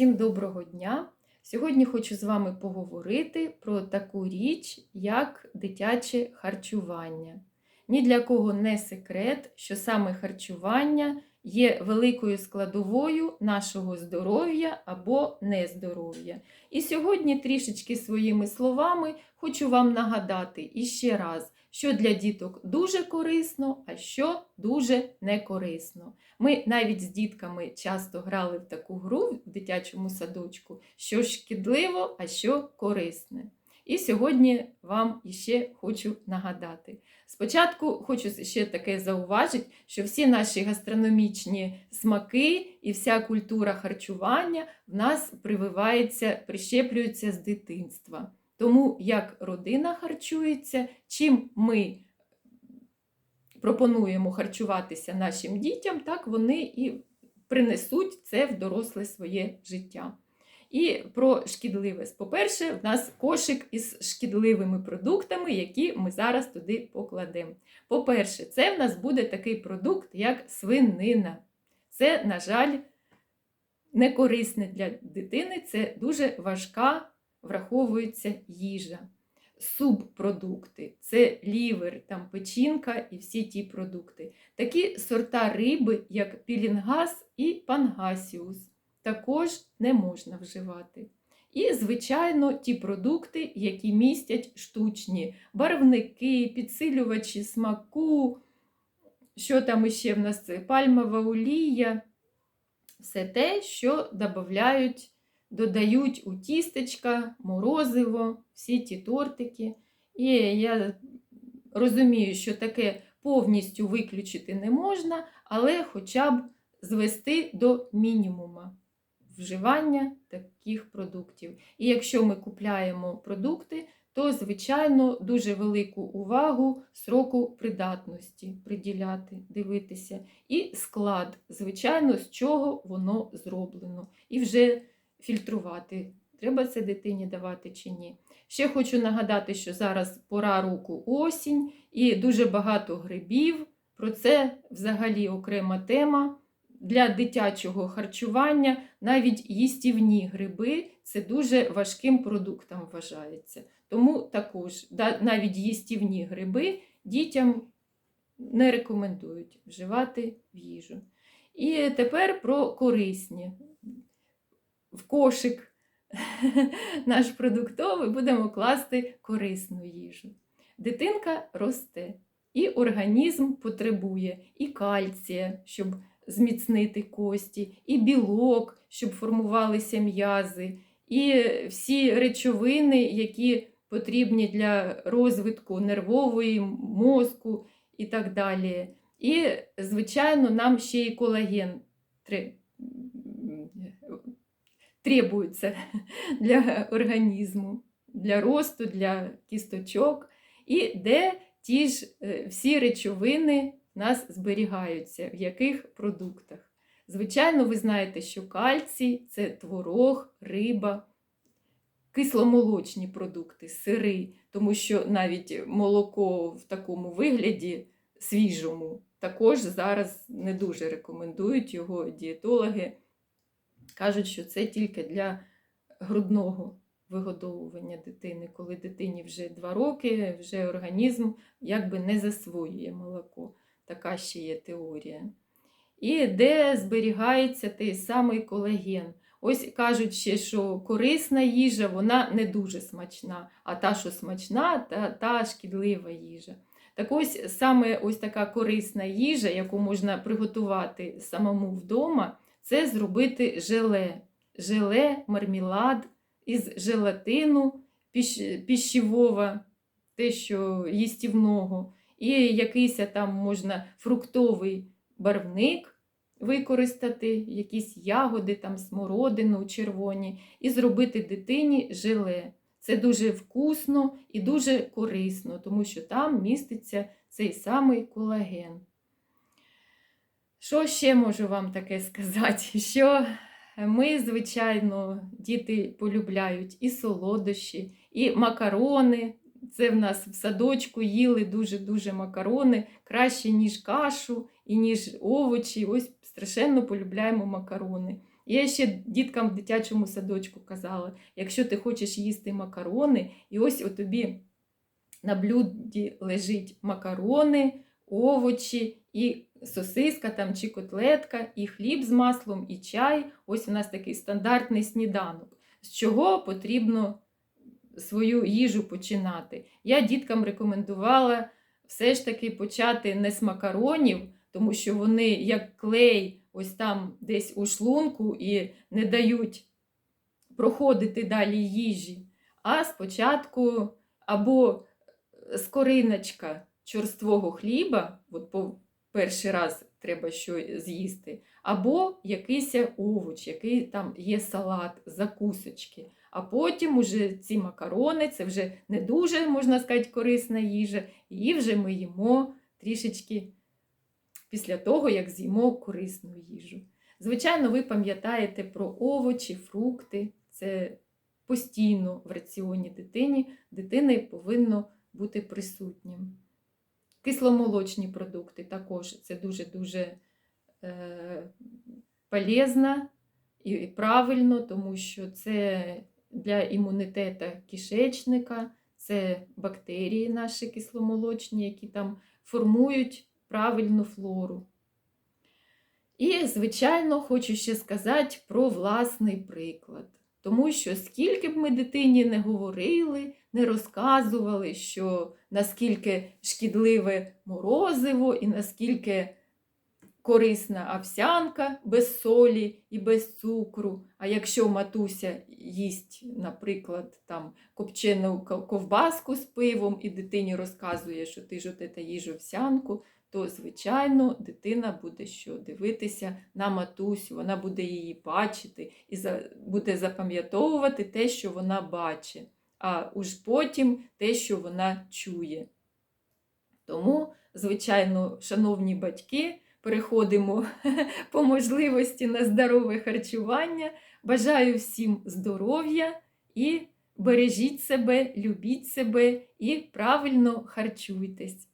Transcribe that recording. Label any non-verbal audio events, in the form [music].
Всім доброго дня! Сьогодні хочу з вами поговорити про таку річ, як дитяче харчування. Ні для кого не секрет, що саме харчування є великою складовою нашого здоров'я або нездоров'я. І сьогодні трішечки своїми словами хочу вам нагадати іще раз, що для діток дуже корисно, а що дуже не корисно. Ми навіть з дітками часто грали в таку гру в дитячому садочку, що шкідливо, а що корисне. І сьогодні вам іще хочу нагадати. Спочатку хочу ще таке зауважити, що всі наші гастрономічні смаки і вся культура харчування в нас прививається, прищеплюється з дитинства. Тому як родина харчується, чим ми пропонуємо харчуватися нашим дітям, так вони і принесуть це в доросле своє життя. І про шкідливість. По-перше, в нас кошик із шкідливими продуктами, які ми зараз туди покладемо. По-перше, це в нас буде такий продукт, як свинина. Це, на жаль, не корисне для дитини, це дуже важка, враховується їжа субпродукти це лівер, там печінка і всі ті продукти. Такі сорта риби, як пілінгас і пангасіус, також не можна вживати. І, звичайно, ті продукти, які містять штучні барвники, підсилювачі смаку, що там ще в нас це пальмова олія, все те, що додають додають у тістечка, морозиво, всі ті тортики. І я розумію, що таке повністю виключити не можна, але хоча б звести до мінімума вживання таких продуктів. І якщо ми купляємо продукти, то, звичайно, дуже велику увагу сроку придатності приділяти, дивитися. І склад, звичайно, з чого воно зроблено. І вже фільтрувати, треба це дитині давати чи ні. Ще хочу нагадати, що зараз пора року осінь і дуже багато грибів. Про це взагалі окрема тема. Для дитячого харчування навіть їстівні гриби це дуже важким продуктом вважається. Тому також навіть їстівні гриби дітям не рекомендують вживати в їжу. І тепер про корисні в кошик [laughs] наш продуктовий будемо класти корисну їжу. Дитинка росте, і організм потребує і кальція, щоб зміцнити кості, і білок, щоб формувалися м'язи, і всі речовини, які потрібні для розвитку нервової, мозку і так далі. І, звичайно, нам ще і колаген требуються [laughs] для організму, для росту, для кісточок, і де ті ж е, всі речовини в нас зберігаються, в яких продуктах. Звичайно, ви знаєте, що кальцій це творог, риба, кисломолочні продукти, сири, тому що навіть молоко в такому вигляді свіжому також зараз не дуже рекомендують його дієтологи. Кажуть, що це тільки для грудного вигодовування дитини, коли дитині вже 2 роки, вже організм якби не засвоює молоко. Така ще є теорія. І де зберігається той самий колаген. Ось кажуть ще, що корисна їжа, вона не дуже смачна, а та, що смачна, та, та шкідлива їжа. Так ось саме ось така корисна їжа, яку можна приготувати самому вдома це зробити желе. Желе, мармелад із желатину піщевого, те, що їстівного, і якийсь там можна фруктовий барвник використати, якісь ягоди, там смородину, червоні, і зробити дитині желе. Це дуже вкусно і дуже корисно, тому що там міститься цей самий колаген. Що ще можу вам таке сказати? [laughs] Що ми, звичайно, діти полюбляють і солодощі, і макарони. Це в нас в садочку їли дуже-дуже макарони, краще, ніж кашу і ніж овочі. Ось страшенно полюбляємо макарони. Я ще діткам в дитячому садочку казала: якщо ти хочеш їсти макарони, і ось у тобі на блюді лежить макарони, овочі і сосиска там чи котлетка, і хліб з маслом, і чай. Ось у нас такий стандартний сніданок. З чого потрібно свою їжу починати? Я діткам рекомендувала все ж таки почати не з макаронів, тому що вони як клей, ось там десь у шлунку і не дають проходити далі їжі. А спочатку або скориночка чорствого хліба, от перший раз треба що з'їсти, або якийсь овоч, який там є салат, закусочки. А потім уже ці макарони, це вже не дуже, можна сказати, корисна їжа, її вже ми їмо трішечки після того, як з'їмо корисну їжу. Звичайно, ви пам'ятаєте про овочі, фрукти. Це постійно в раціоні дитині, дитини повинно бути присутнім. Кисломолочні продукти також це дуже-дуже е, полезно і правильно, тому що це для імунітету кишечника, це бактерії наші кисломолочні, які там формують правильну флору. І, звичайно, хочу ще сказати про власний приклад. Тому що скільки б ми дитині не говорили, не розказували, що наскільки шкідливе морозиво і наскільки корисна овсянка без солі і без цукру. А якщо матуся їсть, наприклад, там копчену ковбаску з пивом, і дитині розказує, що ти ж от їж овсянку, то, звичайно, дитина буде що дивитися на матусю, вона буде її бачити і буде запам'ятовувати те, що вона бачить, а уж потім те, що вона чує. Тому, звичайно, шановні батьки, переходимо [laughs] по можливості на здорове харчування. Бажаю всім здоров'я і бережіть себе, любіть себе і правильно харчуйтесь.